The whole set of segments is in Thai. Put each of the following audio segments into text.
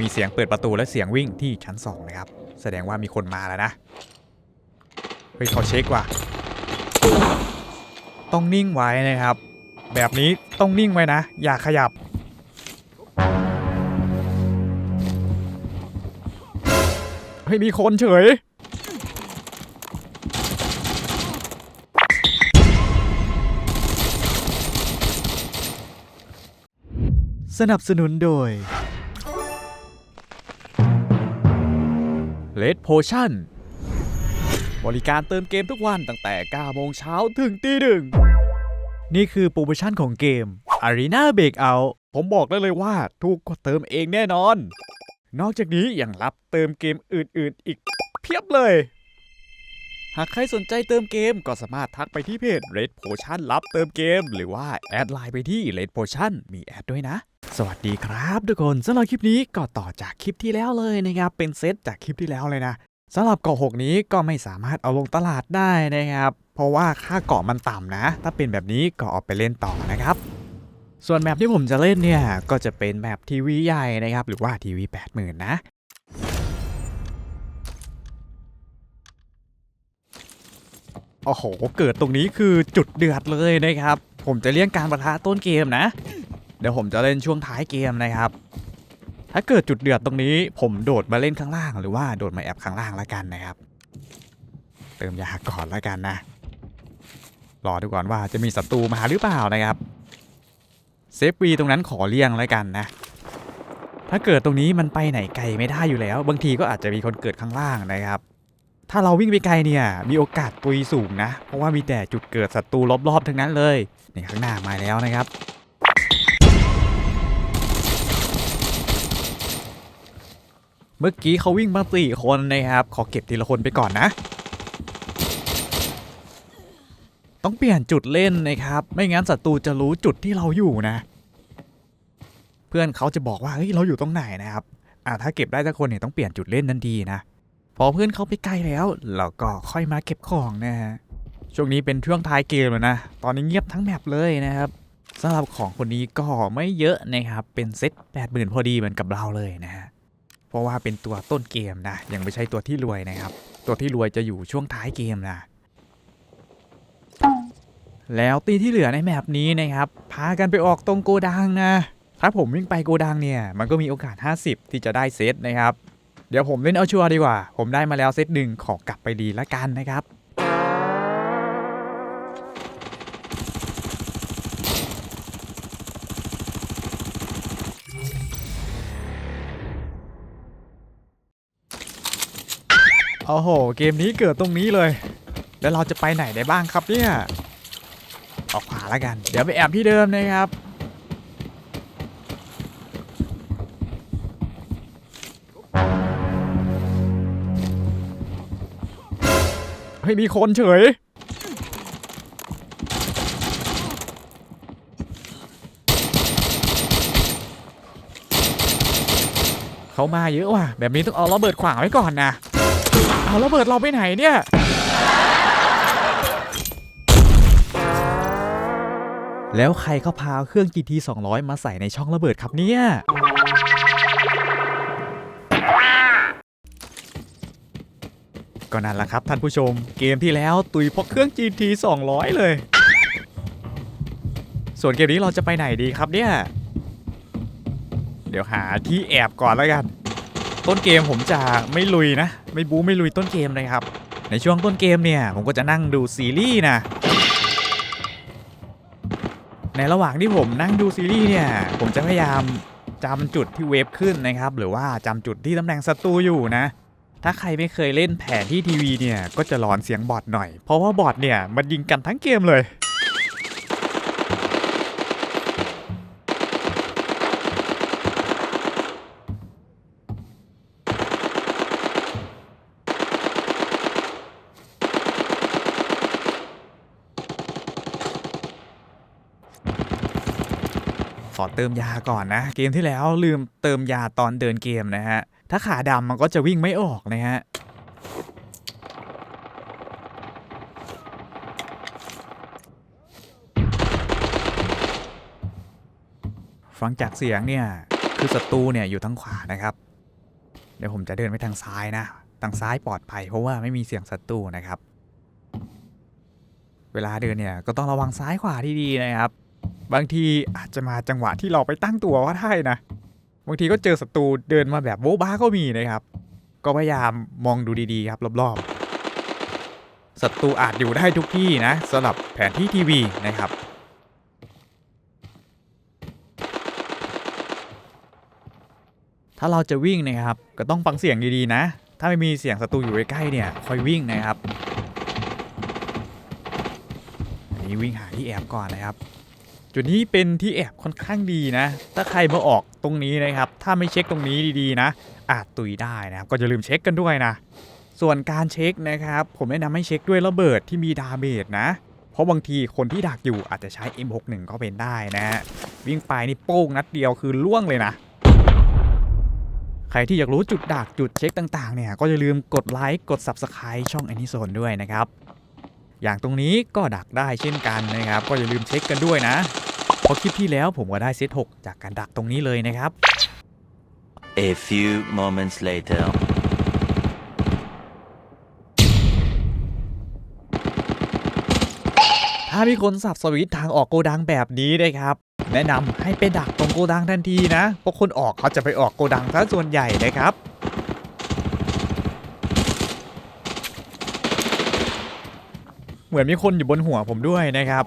มีเสียงเปิดประตูและเสียงวิ่งที่ชั้นสองนะครับ แสดงว่ามีคนมาแล้วนะ เฮ้ยเขาเช็คว่ะ ต้องนิ่งไว้นะครับ แบบนี้ต้องนิ่งไว้นะ อย่าขยับ เฮ้ย มีคนเฉย สนับสนุนโดย Red Potion บริการเติมเกมทุกวันตั้งแต่ 9 โมงเช้าถึงตีหนึ่ง นี่คือโปรโมชั่นของเกม Arena Breakout ผมบอกได้เลยว่าถูกกว่าเติมเองแน่นอน นอกจากนี้ยังรับเติมเกมอื่นๆ อีกเพียบเลย หากใครสนใจเติมเกมก็สามารถทักไปที่เพจ Red Potion รับเติมเกม หรือว่าแอดไลน์ไปที่ Red Potion มีแอดด้วยนะ สวัสดีครับทุกคนสำหรับคลิปนี้ก็ต่อจากคลิปที่แล้วเลยนะครับ เป็นเซตจากคลิปที่แล้วเลยนะสำหรับเกาะหกนี้ก็ไม่สามารถเอาลงตลาดได้นะครับ เพราะว่าค่าเกาะมันต่ำนะ ถ้าเป็นแบบนี้ก็เอาไปเล่นต่อนะครับ ส่วนแมปที่ผมจะเล่นเนี่ยก็จะเป็นแมปทีวีใหญ่นะครับ หรือว่าทีวี80,000นะโอ้โห เกิดตรงนี้คือจุดเดือดเลยนะครับ ผมจะเลี่ยงการประทะต้นเกมนะ เดี๋ยวผมจะเล่นช่วงท้ายเกมนะครับ ถ้าเกิดจุดเดือดตรงนี้ ผมโดดมาเล่นข้างล่าง หรือว่าโดดมาแอบข้างล่างแล้วกันนะครับ เติมยาก่อนแล้วกันนะ รอดูก่อนว่าจะมีศัตรูมาหรือเปล่านะครับ เซฟวีตรงนั้นขอเลี่ยงแล้วกันนะ ถ้าเกิดตรงนี้มันไปไหนไกลไม่ได้อยู่แล้ว บางทีก็อาจจะมีคนเกิดข้างล่างนะครับ ถ้าเราวิ่งไปไกลเนี่ยมีโอกาสตุยสูงนะ เพราะว่ามีแต่จุดเกิดศัตรูรอบๆทั้งนั้นเลยนี่ข้างหน้ามาแล้วนะครับ เมื่อกี้เขาวิ่งมาสี่คนนะครับ ขอเก็บทีละคนไปก่อนนะ ต้องเปลี่ยนจุดเล่นนะครับ ไม่งั้นศัตรูจะรู้จุดที่เราอยู่นะ เพื่อนเขาจะบอกว่าเฮ้ยเราอยู่ตรงไหนนะครับ อ่าถ้าเก็บได้สักคนเนี่ยต้องเปลี่ยนจุดเล่นทันทีนะ พอเพื่อนเขาไปไกลแล้วเราก็ค่อยมาเก็บของนะฮะ ช่วงนี้เป็นช่วงท้ายเกมแล้วนะ ตอนนี้เงียบทั้งแมปเลยนะครับสำหรับของคนนี้ก็ไม่เยอะนะครับ เป็นเซ็ต80,000พอดีเหมือนกับเราเลยนะฮะ เพราะว่าเป็นตัวต้นเกมนะ ยังไม่ใช่ตัวที่รวยนะครับ ตัวที่รวยจะอยู่ช่วงท้ายเกมนะ แล้วตีที่เหลือในแมปนี้นะครับ พากันไปออกตรงโกดังนะ ถ้าผมวิ่งไปโกดังเนี่ย มันก็มีโอกาส 50 ที่จะได้เซตนะครับ เดี๋ยวผมเล่นเอาชัวร์ดีกว่า ผมได้มาแล้วเซตหนึ่งขอกลับไปดีละกันนะครับ โอ้โห เกมนี้เกิดตรงนี้เลย แล้วเราจะไปไหนได้บ้างครับเนี่ย ออกขวาแล้วกัน เดี๋ยวไปแอบที่เดิมนะครับ เฮ้ย มีคนเฉยเขามาเยอะว่ะ แบบนี้ต้องเอาระเบิดขวางไว้ก่อนนะ เอาระเบิดเราไปไหนเนี่ยแล้วใครเขาพาเครื่อง GT 200 มาใส่ในช่องระเบิดครับเนี่ย ก็นั่นแหละครับท่านผู้ชม เกมที่แล้วตุยพราะเครื่อง GT 200 เลย ส่วนเกมนี้เราจะไปไหนดีครับเนี่ย เดี๋ยวหาที่แอบก่อนแล้วกัน ต้นเกมผมจะไม่ลุยนะ ไม่บู๊ไม่ลุยต้นเกมเลยครับ ในช่วงต้นเกมเนี่ย ผมก็จะนั่งดูซีรีส์นะ ในระหว่างที่ผมนั่งดูซีรีส์เนี่ย ผมจะพยายามจำจุดที่เวฟขึ้นนะครับ หรือว่าจำจุดที่ตำแหน่งศัตรูอยู่นะ ถ้าใครไม่เคยเล่นแผนที่ทีวีเนี่ย ก็จะหลอนเสียงบอทหน่อย เพราะว่าบอทเนี่ยมันยิงกันทั้งเกมเลย อเติมยาก่อนนะ เกมที่แล้วลืมเติมยาตอนเดินเกมนะฮะ ถ้าขาดำมันก็จะวิ่งไม่ออกนะฮะฟังจากเสียงเนี่ยคือศัตรูเนี่ยอยู่ทางขวานะครับ เดี๋ยวผมจะเดินไปทางซ้ายนะ ทางซ้ายปลอดภัยเพราะว่าไม่มีเสียงศัตรูนะครับ เวลาเดินเนี่ยก็ต้องระวังซ้ายขวาที่ดีนะครับ บางทีอาจจะมาจังหวะที่เราไปตั้งตัวก็ได้นะ บางทีก็เจอศัตรูเดินมาแบบโบ๊บ้าก็มีนะครับ ก็พยายามมองดูดีๆครับรอบๆศัตรูอาจอยู่ได้ทุกที่นะสำหรับแผนที่ทีวีนะครับถ้าเราจะวิ่งนะครับ ก็ต้องฟังเสียงดีๆนะ ถ้าไม่มีเสียงศัตรูอยู่ใกล้เนี่ยค่อยวิ่งนะครับ อันนี้วิ่งหาที่แอบก่อนนะครับ จุดนี้เป็นที่แอบค่อนข้างดีนะ ถ้าใครมาออกตรงนี้นะครับ ถ้าไม่เช็คตรงนี้ดีๆนะ อาจตุยได้นะครับ ก็อย่าลืมเช็คกันด้วยนะ ส่วนการเช็คนะครับ ผมแนะนำให้เช็คด้วยระเบิดที่มีดาเมจนะ เพราะบางทีคนที่ดักอยู่อาจจะใช้ M61 ก็เป็นได้นะฮะ วิ่งไปนี่โป้งนัดเดียวคือล่วงเลยนะ ใครที่อยากรู้จุดดักจุดเช็คต่างๆ เนี่ย ก็อย่าลืมกดไลค์ กด Subscribe ช่อง a n i z o n e ด้วยนะครับอย่างตรงนี้ก็ดักได้เช่นกันนะครับ ก็อย่าลืมเช็คกันด้วยนะ ราะคลิปที่แล้วผมก็ได้เซต6จากการดักตรงนี้เลยนะครับ A few moments later. ถ้ามีคนสับสวิตช์ทางออกโกดังแบบนี้นะครับ แนะนำให้ไปดักตรงโกดังทันทีนะ เพราะคนออกเขาจะไปออกโกดังซะส่วนใหญ่นะครับเหมือนมีคนอยู่บนหัวผมด้วยนะครับ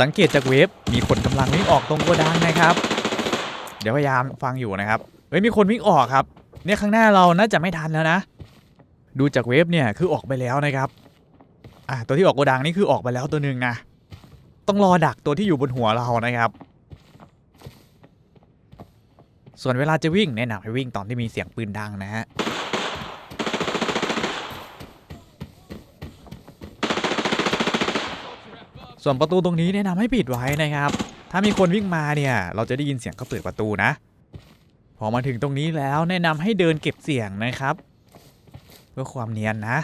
สังเกตจากเว็บมีคนกำลังวิ่งออกตรงโกดังนะครับ เดี๋ยวพยายามฟังอยู่นะครับเฮ้ยมีคนวิ่งออกครับ เนี่ยข้างหน้าเราน่าจะไม่ทันแล้วนะ ดูจากเว็บเนี่ยคือออกไปแล้วนะครับอ่าตัวที่ออกโกดังนี่คือออกไปแล้วตัวหนึ่งนะต้องรอดักตัวที่อยู่บนหัวเรานะครับ ส่วนเวลาจะวิ่งแนะนำให้วิ่งตอนที่มีเสียงปืนดังนะฮะ ส่วนประตูตรงนี้แนะนำให้ปิดไว้นะครับ ถ้ามีคนวิ่งมาเนี่ย เราจะได้ยินเสียงเขาเปิดประตูนะ พอมาถึงตรงนี้แล้วแนะนำให้เดินเก็บเสียงนะครับ เพื่อความเนียนนะ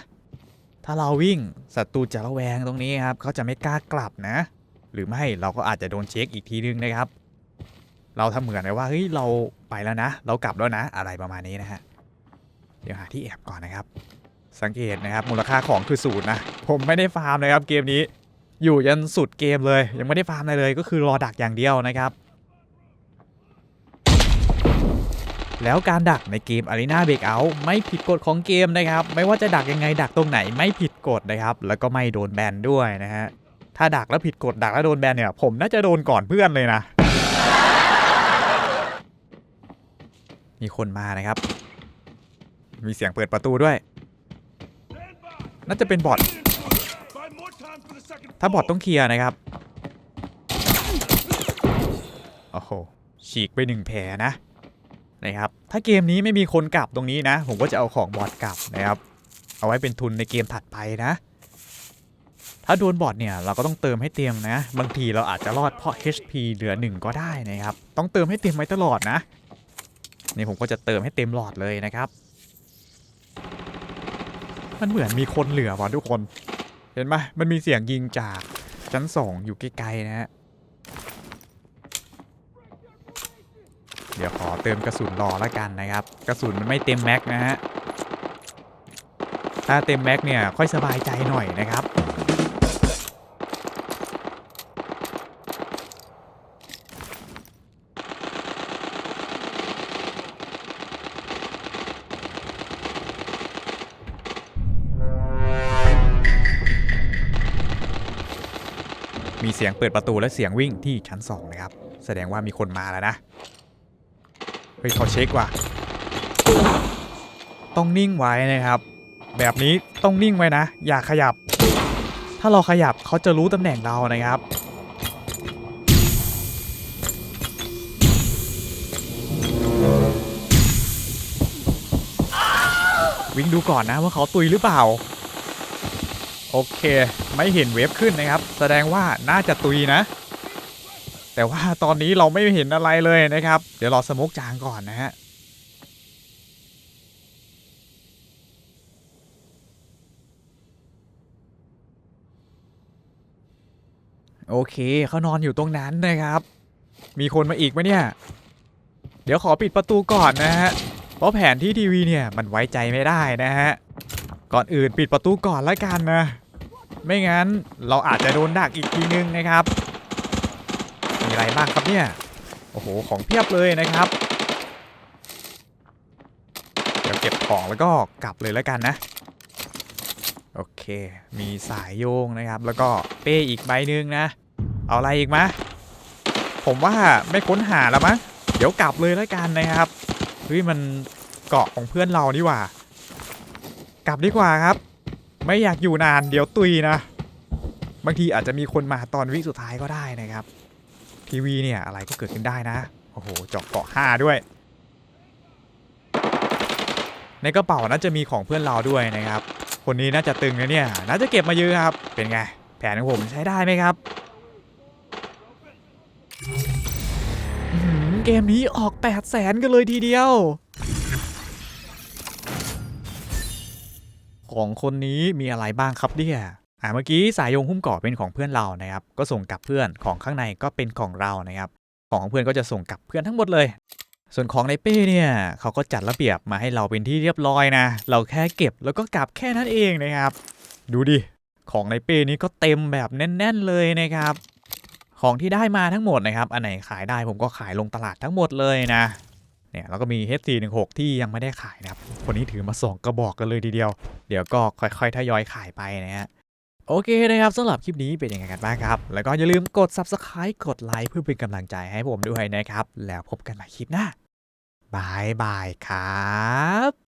ถ้าเราวิ่งศัตรูจะระแวงตรงนี้ครับเขาจะไม่กล้ากลับนะ หรือไม่เราก็อาจจะโดนเช็คอีกทีนึงนะครับ เราทำเหมือนเลยว่าเฮ้ยเราไปแล้วนะ เรากลับแล้วนะ อะไรประมาณนี้นะฮะเดี๋ยวหาที่แอบก่อนนะครับ สังเกตนะครับมูลค่าของคือศูนย์นะ ผมไม่ได้ฟาร์มนะครับเกมนี้ อยู่ยันสุดเกมเลย ยังไม่ได้ฟาร์มอะไรเลย ก็คือรอดักอย่างเดียวนะครับ แล้วการดักในเกม Arena Breakout ไม่ผิดกฎของเกมนะครับ ไม่ว่าจะดักยังไงดักตรงไหนไม่ผิดกฎนะครับ แล้วก็ไม่โดนแบนด้วยนะฮะถ้าดักแล้วผิดกฎดักแล้วโดนแบนเนี่ย ผมน่าจะโดนก่อนเพื่อนเลยนะ มีคนมานะครับ มีเสียงเปิดประตูด้วย น่าจะเป็นบอท ถ้าบอทต้องเคลียร์นะครับ โอ้โห ฉีกไปหนึ่งแผลนะ นะครับ ถ้าเกมนี้ไม่มีคนกลับตรงนี้นะ ผมก็จะเอาของบอทกลับนะครับ เอาไว้เป็นทุนในเกมถัดไปนะ ถ้าโดนบอทเนี่ยเราก็ต้องเติมให้เต็มนะ บางทีเราอาจจะรอดเพราะ HP เหลือหนึ่งก็ได้นะครับ ต้องเติมให้เต็มไว้ตลอดนะ นี่ผมก็จะเติมให้เต็มหลอดเลยนะครับ มันเหมือนมีคนเหลือว่ะทุกคน เห็นไหมมันมีเสียงยิงจากชั้นสองอยู่ไกลๆนะฮะ เดี๋ยวขอเติมกระสุนรอแล้วกันนะครับ กระสุนมันไม่เต็มแม็กนะฮะ ถ้าเต็มแม็กเนี่ยค่อยสบายใจหน่อยนะครับ มีเสียงเปิดประตูและเสียงวิ่งที่ชั้น2นะครับ แสดงว่ามีคนมาแล้วนะ เฮ้ยเขาเช็คว่ะ ต้องนิ่งไว้นะครับ แบบนี้ต้องนิ่งไว้นะ อย่าขยับ ถ้าเราขยับเขาจะรู้ตำแหน่งเรานะครับ วิ่งดูก่อนนะว่าเขาตุยหรือเปล่า โอเค ไม่เห็นเวฟขึ้นนะครับ แสดงว่าน่าจะตุยนะ แต่ว่าตอนนี้เราไม่เห็นอะไรเลยนะครับ เดี๋ยวรอสโมกจางก่อนนะฮะโอเคเขานอนอยู่ตรงนั้นนะครับ มีคนมาอีกไหมเนี่ย เดี๋ยวขอปิดประตูก่อนนะฮะ เพราะแผนที่ทีวีเนี่ยมันไว้ใจไม่ได้นะฮะ ก่อนอื่นปิดประตูก่อนล้วกันนะ ไม่งั้นเราอาจจะโดนดักอีกทีนึงนะครับ มีอะไรบ้างครับเนี่ย โอ้โห ของเพียบเลยนะครับ เดี๋ยวเก็บของแล้วก็กลับเลยแล้วกันนะ โอเค มีสายโยงนะครับ แล้วก็เป้อีกใบหนึ่งนะ เอาอะไรอีกมะ ผมว่าไม่ค้นหาแล้วมั้ง เดี๋ยวกลับเลยแล้วกันนะครับ เฮ้ยมันเกาะของเพื่อนเรานี่หว่า กลับดีกว่าครับ ไม่อยากอยู่นานเดี๋ยวตุยนะ บางทีอาจจะมีคนมาตอนวิสุดท้ายก็ได้นะครับ ทีวีเนี่ยอะไรก็เกิดขึ้นได้นะ โอ้โหเจาะเกาะห้าด้วย ในกระเป๋าน่าจะมีของเพื่อนเราด้วยนะครับ คนนี้น่าจะตึงนะเนี่ย น่าจะเก็บมาเยอะครับ เป็นไง แผนของผมใช้ได้ไหมครับ เกมนี้ออก8 0 0แสนกันเลยทีเดียว ของคนนี้มีอะไรบ้างครับเนี่ยอ่าเมื่อกี้สายโยงหุ้มเกาะเป็นของเพื่อนเรานะครับ ก็ส่งกลับเพื่อนของข้างในก็เป็นของเรานะครับของเพื่อนก็จะส่งกลับเพื่อนทั้งหมดเลย ส่วนของในเป้เนี่ยเขาก็จัดระเบียบมาให้เราเป็นที่เรียบร้อยนะ เราแค่เก็บแล้วก็กลับแค่นั้นเองนะครับ ดูดิของในเป้นี้ก็เต็มแบบแน่น ๆเลยนะครับ ของที่ได้มาทั้งหมดนะครับ อันไหนขายได้ผมก็ขายลงตลาดทั้งหมดเลยนะ เนี่ยแล้วก็มี H416 ที่ยังไม่ได้ขายนะครับ คนนี้ถือมาสองกระบอกกันเลยทีเดียว เดี๋ยวก็ค่อยๆทยอยขายไปนะฮะโอเคนะครับสำหรับคลิปนี้เป็นยังไงกันบ้างครับ แล้วก็อย่าลืมกด Subscribe กดไลค์เพื่อเป็นกำลังใจให้ผมด้วยนะครับ แล้วพบกันใหม่คลิปหน้าบายบายครับ